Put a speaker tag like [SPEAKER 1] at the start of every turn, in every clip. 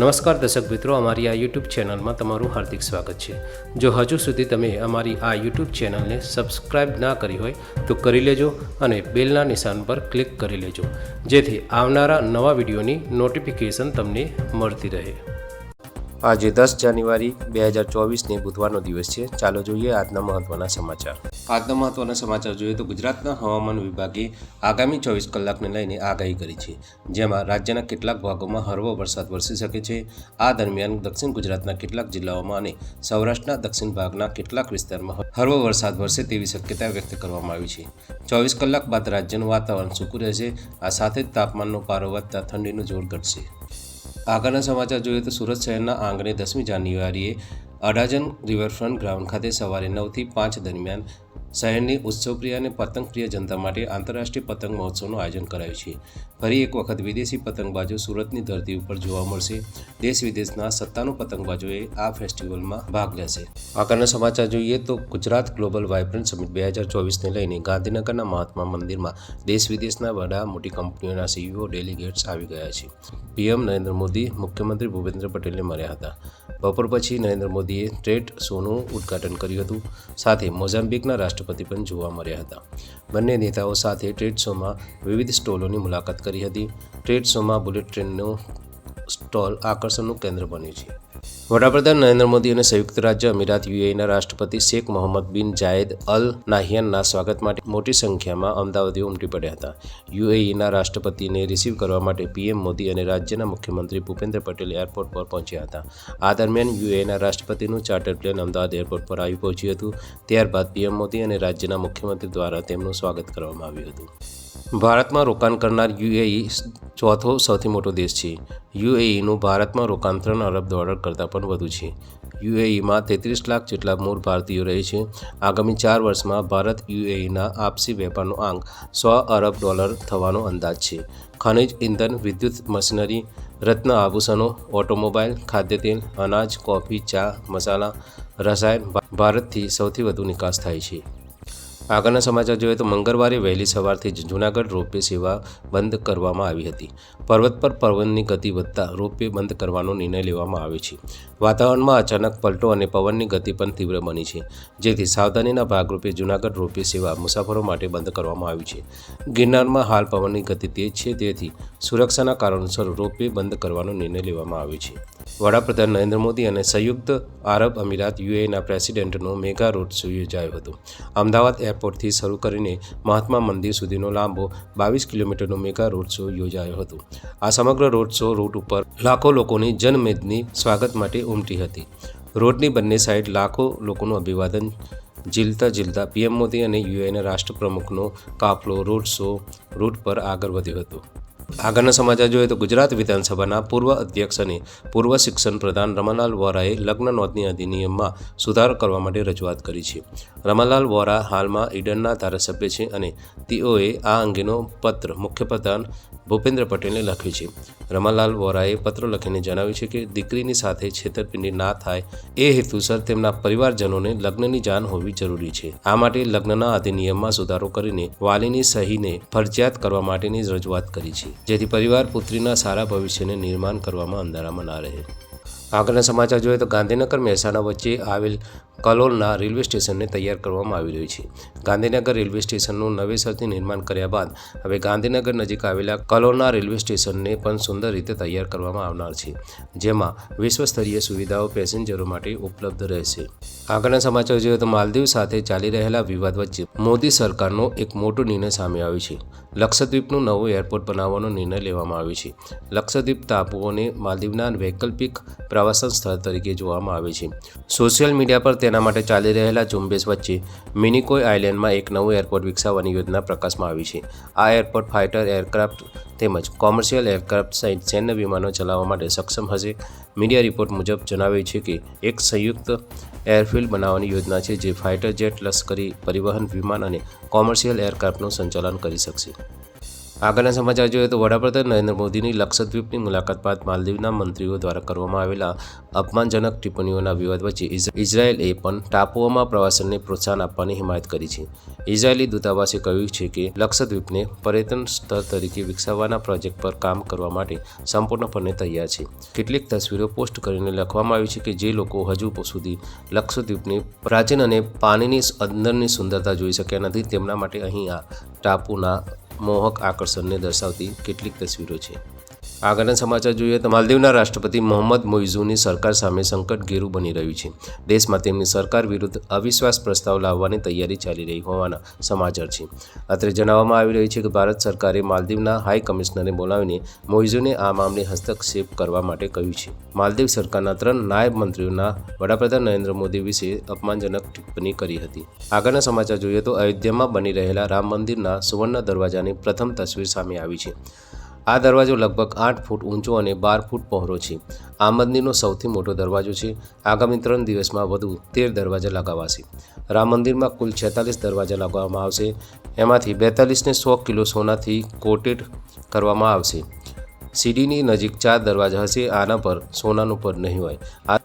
[SPEAKER 1] નમસ્કાર દર્શક મિત્રો, અમારી આ યુટ્યુબ ચેનલમાં તમારું હાર્દિક સ્વાગત છે. જો હજુ સુધી તમે અમારી આ યુટ્યુબ ચેનલને સબસ્ક્રાઇબ ના કરી હોય, તો કરી લેજો અને બેલના નિશાન પર ક્લિક કરી લેજો. જેથી આવનારા નવા વિડીયોની નોટિફિકેશન તમને મળતી રહે. આજે દસ જાન્યુઆરી બે હજાર ચોવીસને બુધવારનો દિવસ છે. ચાલો જોઈએ આજના મહત્ત્વના સમાચાર. આજના મહત્વના સમાચાર જોઈએ તો ગુજરાતના હવામાન વિભાગે આગામી ચોવીસ કલાકને લઈને આગાહી કરી છે. જેમાં રાજ્યના કેટલાક ભાગોમાં હળવો વરસાદ વરસી શકે છે. આ દરમિયાન દક્ષિણ ગુજરાતના કેટલાક જિલ્લાઓમાં અને સૌરાષ્ટ્રના દક્ષિણ ભાગના કેટલાક વિસ્તારમાં હળવો વરસાદ વરસે તેવી શક્યતા વ્યક્ત કરવામાં આવી છે. ચોવીસ કલાક બાદ રાજ્યનું વાતાવરણ સૂકું રહેશે. આ સાથે જ તાપમાનનો પારો વધતા ઠંડીનું જોર ઘટશે. આગળના સમાચાર જોઈએ તો સુરત શહેરના આંગણે દસમી જાન્યુઆરીએ અડાજન રિવરફ્રન્ટ ગ્રાઉન્ડ ખાતે સવારે નવથી પાંચ દરમિયાન શહેરની ઉત્સવપ્રિય અને પતંગપ્રિય જનતા માટે આંતરરાષ્ટ્રીય પતંગ મહોત્સવનું આયોજન કરાયું છે. ફરી એક વખત વિદેશી પતંગબાજો સુરતની ધરતી ઉપર જોવા મળશે. દેશ વિદેશના સત્તાનું પતંગબાજોએ આ ફેસ્ટિવલમાં ભાગ લેશે. આગળના સમાચાર જોઈએ તો ગુજરાત ગ્લોબલ વાઇબ્રન્ટ સમિટ બે હજાર ચોવીસને લઈને ગાંધીનગરના મહાત્મા મંદિરમાં દેશ વિદેશના વડા મોટી કંપનીઓના સીઈઓ ડેલિગેટ્સ આવી ગયા છે. પીએમ નરેન્દ્ર મોદી મુખ્યમંત્રી ભૂપેન્દ્ર પટેલને મળ્યા હતા. બપોર પછી નરેન્દ્ર મોદીએ ટ્રેડ શોનું ઉદ્ઘાટન કર્યું હતું. સાથે મોઝામ્બિકના રાષ્ટ્રપતિ પણ જોવા મળ્યા હતા. બંને નેતાઓ સાથે ટ્રેડ શોમાં વિવિધ સ્ટોલોની મુલાકાત કરી હતી. ટ્રેડ શોમાં બુલેટ ટ્રેનનો સ્ટોલ આકર્ષણનું કેન્દ્ર બન્યું છે. વડાપ્રધાન નરેન્દ્ર મોદી અને સંયુક્ત રાજ્ય અમીરાત યુએઈના રાષ્ટ્રપતિ શેખ મોહમ્મદ બિન જાયદ અલ નાહિયાનના સ્વાગત માટે મોટી સંખ્યામાં અમદાવાદીઓ ઉમટી પડ્યા હતા. યુએઈના રાષ્ટ્રપતિને રિસીવ કરવા માટે પીએમ મોદી અને રાજ્યના મુખ્યમંત્રી ભૂપેન્દ્ર પટેલ એરપોર્ટ પર પહોંચ્યા હતા. આ દરમિયાન યુએઈના રાષ્ટ્રપતિનું ચાર્ટર પ્લેન અમદાવાદ એરપોર્ટ પર આવી પહોંચ્યું હતું. ત્યારબાદ પીએમ મોદી અને રાજ્યના મુખ્યમંત્રી દ્વારા તેમનું સ્વાગત કરવામાં આવ્યું હતું. ભારતમાં રોકાણ કરનાર યુએઈ ચોથો સૌથી મોટો દેશ છે. યુએઈનું ભારતમાં રોકાણ ત્રણ અરબ ડોલર કરતાં પણ વધુ છે. યુએઈમાં તેત્રીસ લાખ જેટલા મૂળ ભારતીયો રહે છે. આગામી ચાર વર્ષમાં ભારત યુએઈના આપસી વેપારનો આંક સો અરબ ડોલર થવાનો અંદાજ છે. ખનિજ, ઇંધન, વિદ્યુત, મશીનરી, રત્ન આભૂષણો, ઓટોમોબાઈલ ખાદ્ય તેલ અનાજ, કોફી, ચા, મસાલા, રસાયણ ભારતથી સૌથી વધુ નિકાસ થાય છે. આગળના સમાચાર જોઈએ તો મંગળવારે વહેલી સવારથી જ જૂનાગઢ રોપવે સેવા બંધ કરવામાં આવી હતી. પર્વત પર પવનની ગતિ વધતા રોપવે બંધ કરવાનો નિર્ણય લેવામાં આવ્યો છે. વાતાવરણમાં અચાનક પલટો અને પવનની ગતિ પણ તીવ્ર બની છે. જેથી સાવધાનીના ભાગરૂપે જૂનાગઢ રોપવે સેવા મુસાફરો માટે બંધ કરવામાં આવી છે. ગિરનારમાં હાલ પવનની ગતિ તેજ છે. તેથી સુરક્ષાના કારણોસર રોપવે બંધ કરવાનો નિર્ણય લેવામાં આવ્યો છે. વડાપ્રધાન નરેન્દ્ર મોદી અને સંયુક્ત આરબ અમીરાત યુએના પ્રેસિડેન્ટનો મેગા રોડ શો યોજાયો હતો. અમદાવાદ એરપોર્ટથી શરૂ કરીને મહાત્મા મંદિર સુધીનો લાંબો બાવીસ કિલોમીટરનો મેગા રોડ શો યોજાયો હતો. આ સમગ્ર રોડ શો રૂટ ઉપર લાખો લોકોની જનમેદની, સ્વાગત માટે ઉમટી હતી. રોડની બંને સાઈડ લાખો લોકોનું અભિવાદન ઝીલતા ઝીલતા પીએમ મોદી અને યુએના રાષ્ટ્રપ્રમુખનો કાફલો રોડ શો રૂટ પર આગળ વધ્યો હતો. આગળના સમાચાર જોઈએ તો ગુજરાત વિધાનસભાના પૂર્વ અધ્યક્ષ અને પૂર્વ શિક્ષણ પ્રધાન રમાલાલ વોરાએ લગ્ન નોંધણી અધિનિયમમાં સુધારો કરવા માટે રજૂઆત કરી છે. રમાલાલ વોરા હાલમાં ઈડનના ધારાસભ્ય છે અને તેઓએ આ અંગેનો પત્ર મુખ્યપ્રધાન ભૂપેન્દ્ર પટેલને લખ્યો છે. રમાલાલ વોરાએ પત્ર લખીને જણાવ્યું છે કે દીકરીની સાથે છેતરપિંડી ના થાય એ હેતુસર તેમના પરિવારજનોને લગ્નની જાણ હોવી જરૂરી છે. આ માટે લગ્નના અધિનિયમમાં સુધારો કરીને વાલીની સહીને ફરજિયાત કરવા માટેની રજૂઆત કરી છે. જેથી પરિવાર પુત્રીના સારા ભવિષ્યને નિર્માણ કરવામાં અંધારામાં ના રહે. આગળના સમાચાર જોઈએ તો ગાંધીનગર મહેસાણા વચ્ચે આવેલ કલોલના રેલવે સ્ટેશનને તૈયાર કરવામાં આવી રહ્યું છે. ગાંધીનગર રેલવે સ્ટેશનનું નવેસરથી નિર્માણ કર્યા બાદ હવે ગાંધીનગર નજીક આવેલા કલોલના રેલવે સ્ટેશનને પણ સુંદર રીતે તૈયાર કરવામાં આવનાર છે, જેમાં વિશ્વસ્તરીય સુવિધાઓ પેસેન્જરો માટે ઉપલબ્ધ રહેશે. આગળના સમાચાર જોઈએ તો માલદીવ સાથે ચાલી રહેલા વિવાદ વચ્ચે મોદી સરકારનો એક મોટો નિર્ણય સામે આવ્યો છે. લક્ષદ્વીપનું નવું એરપોર્ટ બનાવવાનો નિર્ણય લેવામાં આવ્યો છે. લક્ષદ્વીપ ટાપુઓને માલદીવના વૈકલ્પિક પ્રવાસન સ્થળ તરીકે જોવામાં આવે છે. સોશિયલ મીડિયા પર તેના માટે ચાલી રહેલા ઝુંબેશ વચ્ચે મિનિકોય આઇલેન્ડમાં એક નવું એરપોર્ટ વિકસાવવાની યોજના પ્રકાશમાં આવી છે. આ એરપોર્ટ ફાઇટર એરક્રાફ્ટ તેમજ કોમર્શિયલ એરક્રાફ્ટ સહિત સૈન્ય વિમાનો ચલાવવા માટે સક્ષમ હશે. મીડિયા રિપોર્ટ મુજબ જણાવ્યું છે કે એક સંયુક્ત એરફિલ્ડ બનાવવાની યોજના છે જે ફાઇટર જેટ લશ્કરી પરિવહન વિમાન અને કોમર્શિયલ એરક્રાફ્ટનું સંચાલન કરી શકશે. આગળના સમાચાર જોઈએ તો વડાપ્રધાન નરેન્દ્ર મોદીની લક્ષદ્વીપની મુલાકાત બાદ માલદીવના મંત્રીઓ દ્વારા કરવામાં આવેલા અપમાનજનક ટિપ્પણીઓના વિવાદ વચ્ચે ઇઝ- ઇઝરાયેલે પણ ટાપુઓમાં પ્રવાસનને પ્રોત્સાહન આપવાની હિમાયત કરી છે. ઇઝરાયેલી દૂતાવાસે કહ્યું છે કે લક્ષદ્વીપને પર્યટન સ્થળ તરીકે વિકસાવવાના પ્રોજેક્ટ પર કામ કરવા માટે સંપૂર્ણપણે તૈયાર છે. કેટલીક તસવીરો પોસ્ટ કરીને લખવામાં આવી છે કે જે લોકો હજુ સુધી લક્ષદ્વીપની પ્રાચીન અને પાણીની અંદરની સુંદરતા જોઈ શક્યા નથી, તેમના માટે અહીં આ ટાપુના મોહક આકર્ષણને દર્શાવતી કેટલીક તસવીરો છે. આગળના સમાચાર જોઈએ તો માલદીવના રાષ્ટ્રપતિ મોહમ્મદ મોઇઝુની સરકાર સામે સંકટ ઘેરું બની રહ્યું છે. દેશમાં તેમની સરકાર વિરુદ્ધ અવિશ્વાસ પ્રસ્તાવ લાવવાની તૈયારી ચાલી રહી હોવાના સમાચાર છે. અત્રે જણાવવામાં આવી રહ્યું છે કે ભારત સરકારે માલદીવના હાઈ કમિશનરને બોલાવીને મોઇઝુને આ મામલે હસ્તક્ષેપ કરવા માટે કહ્યું છે. માલદીવ સરકારના ત્રણ નાયબ મંત્રીઓના વડાપ્રધાન નરેન્દ્ર મોદી વિશે અપમાનજનક ટિપ્પણી કરી હતી. આગળના સમાચાર જોઈએ તો અયોધ્યામાં બની રહેલા રામ મંદિરના સુવર્ણ દરવાજાની પ્રથમ તસવીર સામે આવી છે. આ દરવાજો લગભગ આઠ ફૂટ ઊંચો અને બાર ફૂટ પહોળો છે. આ મંદિરનો સૌથી મોટો દરવાજો છે. આગામી ત્રણ દિવસમાં વધુ તેર દરવાજા લગાવાશે. રામ મંદિરમાં કુલ છેતાલીસ દરવાજા લગાવવામાં આવશે. એમાંથી બેતાલીસને સો કિલો સોનાથી કોટેડ કરવામાં આવશે. સીડીની નજીક ચાર દરવાજા હશે. આના પર સોનાનું પર નહીં હોય.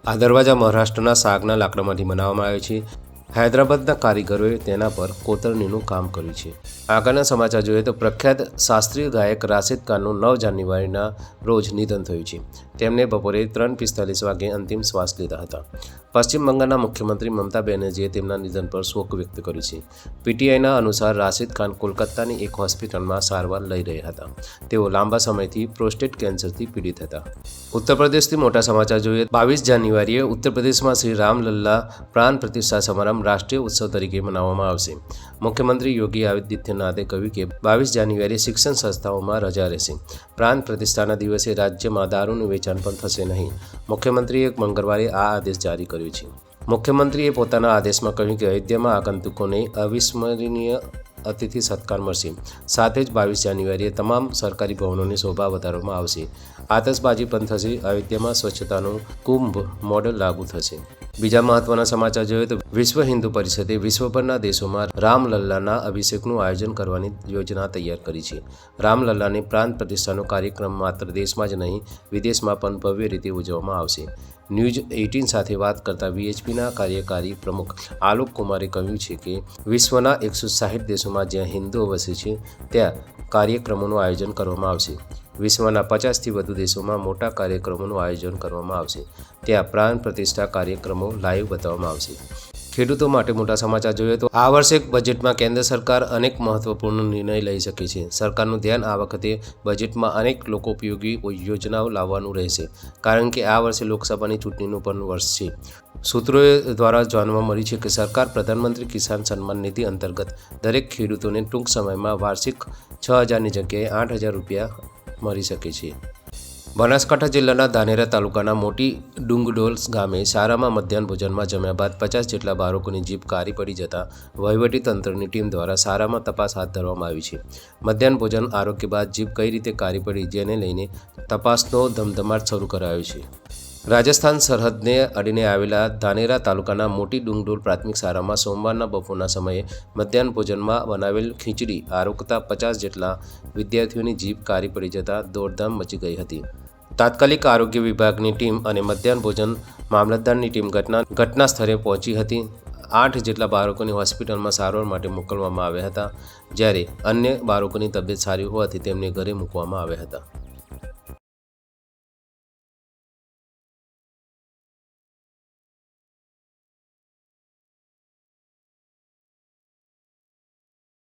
[SPEAKER 1] આ દરવાજા મહારાષ્ટ્રના સાગના લાકડામાંથી બનાવવામાં આવે છે. હૈદરાબાદના કારીગરોએ તેના પર કોતરણીનું કામ કર્યું છે. આગળના સમાચાર જોઈએ તો પ્રખ્યાત શાસ્ત્રીય ગાયક રાશિદ ખાનનું નવ જાન્યુઆરીના રોજ નિધન થયું છે. તેમને બપોરે ત્રણ પિસ્તાલીસ વાગે અંતિમ શ્વાસ લીધા હતા. પશ્ચિમ બંગાળના મુખ્યમંત્રી મમતા બેનર્જીએ તેમના નિધન પર શોક વ્યક્ત કર્યું છે. પીટીઆઈના અનુસાર રાશિદ ખાન કોલકાતાની એક હોસ્પિટલમાં સારવાર લઈ રહ્યા હતા. તેઓ લાંબા સમયથી પ્રોસ્ટેટ કેન્સરથી પીડિત હતા. ઉત્તર પ્રદેશથી મોટા સમાચાર જોઈએ બાવીસ જાન્યુઆરીએ ઉત્તર પ્રદેશમાં શ્રી રામલલ્લા પ્રાણ પ્રતિષ્ઠા સમારંભ રાષ્ટ્રીય ઉત્સવ તરીકે મનાવવામાં આવશે. મુખ્યમંત્રી યોગી આદિત્યનાથે કહ્યું કે બાવીસ જાન્યુઆરીએ શિક્ષણ સંસ્થાઓમાં રજા રહેશે. પ્રાણ પ્રતિષ્ઠાના દિવસે રાજ્યમાં દારૂનું વેચાણ પણ થશે નહીં. મુખ્યમંત્રીએ મંગળવારે આ આદેશ જારી કર્યો છે. મુખ્યમંત્રીએ પોતાના આદેશમાં કહ્યું કે અયોધ્યામાં આગંતુકોને અવિસ્મરણીય અતિથિ સત્કાર મળશે. સાથે જ બાવીસ જાન્યુઆરીએ તમામ સરકારી ભવનોની શોભા વધારવામાં આવશે. આતશબાજી પણ થશે. અયોધ્યામાં સ્વચ્છતાનું કુંભ મોડલ લાગુ થશે. બીજા મહત્વના સમાચાર જોઈએ તો વિશ્વ હિન્દુ પરિષદે વિશ્વભરના દેશોમાં રામલલ્લાના અભિષેકનું આયોજન કરવાની યોજના તૈયાર કરી છે. રામલલ્લાની પ્રાંત પ્રતિષ્ઠાનો કાર્યક્રમ માત્ર દેશમાં જ નહીં, વિદેશમાં પણ ભવ્ય રીતે ઉજવવામાં આવશે. ન્યૂઝ એઇટીન સાથે વાત કરતા વીએચપીના કાર્યકારી પ્રમુખ આલોક કુમારે કહ્યું છે કે, વિશ્વના એકસો સાહીઠ દેશોમાં જ્યાં હિન્દુઓ વસે છે, ત્યાં કાર્યક્રમોનું આયોજન કરવામાં આવશે. વિશ્વના પચાસથી વધુ દેશોમાં મોટા કાર્યક્રમોનું આયોજન કરવામાં આવશે. ત્યાં પ્રાણ પ્રતિષ્ઠા કાર્યક્રમો લાઈવ બતાવવામાં આવશે. ખેડૂતો માટે મોટા સમાચાર જોઈએ તો આ વર્ષે બજેટમાં કેન્દ્ર સરકાર અનેક મહત્વપૂર્ણ નિર્ણય લઈ શકે છે. સરકારનું ધ્યાન આ વખતે બજેટમાં અનેક લોકો ઉપયોગી યોજનાઓ લાવવાનું રહેશે, કારણ કે આ વર્ષે લોકસભાની ચૂંટણીનું પણ વર્ષ છે. સૂત્રોએ દ્વારા જાણવા મળ્યું છે કે સરકાર પ્રધાનમંત્રી કિસાન સન્માન નિધિ અંતર્ગત દરેક ખેડૂતોને ટૂંક સમયમાં વાર્ષિક છ હજારની જગ્યાએ આઠ હજાર રૂપિયા મળી શકે છે. બનાસકાંઠા જિલ્લાના ધાનેરા તાલુકાના મોટી ડુંગડોલ ગામે શારામાં મધ્યાહન ભોજનમાં જમ્યા બાદ પચાસ જેટલા બાળકોની જીભ કારી પડી જતાં તંત્રની ટીમ દ્વારા શારામાં તપાસ હાથ ધરવામાં આવી છે. મધ્યાહન ભોજન આરોગ્ય બાદ જીભ કઈ રીતે કારી પડી જેને લઈને તપાસનો ધમધમાટ શરૂ કરાયો છે. રાજસ્થાન સરહદને અડીને આવેલા ધાનેરા તાલુકાના મોટી ડુંગડોલ પ્રાથમિક શાળામાં સોમવારના બપોરના સમયે મધ્યાહન ભોજનમાં બનાવેલ ખીચડી આરોગતા પચાસ જેટલા વિદ્યાર્થીઓની જીભ કારી પડી જતાં દોડધામ મચી ગઈ હતી. તાત્કાલિક આરોગ્ય વિભાગની ટીમ અને મધ્યાહન ભોજન મામલતદારની ટીમ ઘટના ઘટના સ્થળે પહોંચી હતી. આઠ જેટલા બાળકોને હોસ્પિટલમાં સારવાર માટે મોકલવામાં આવ્યા હતા, જ્યારે અન્ય બાળકોની તબિયત સારી હોવાથી તેમને ઘરે મૂકવામાં આવ્યા હતા.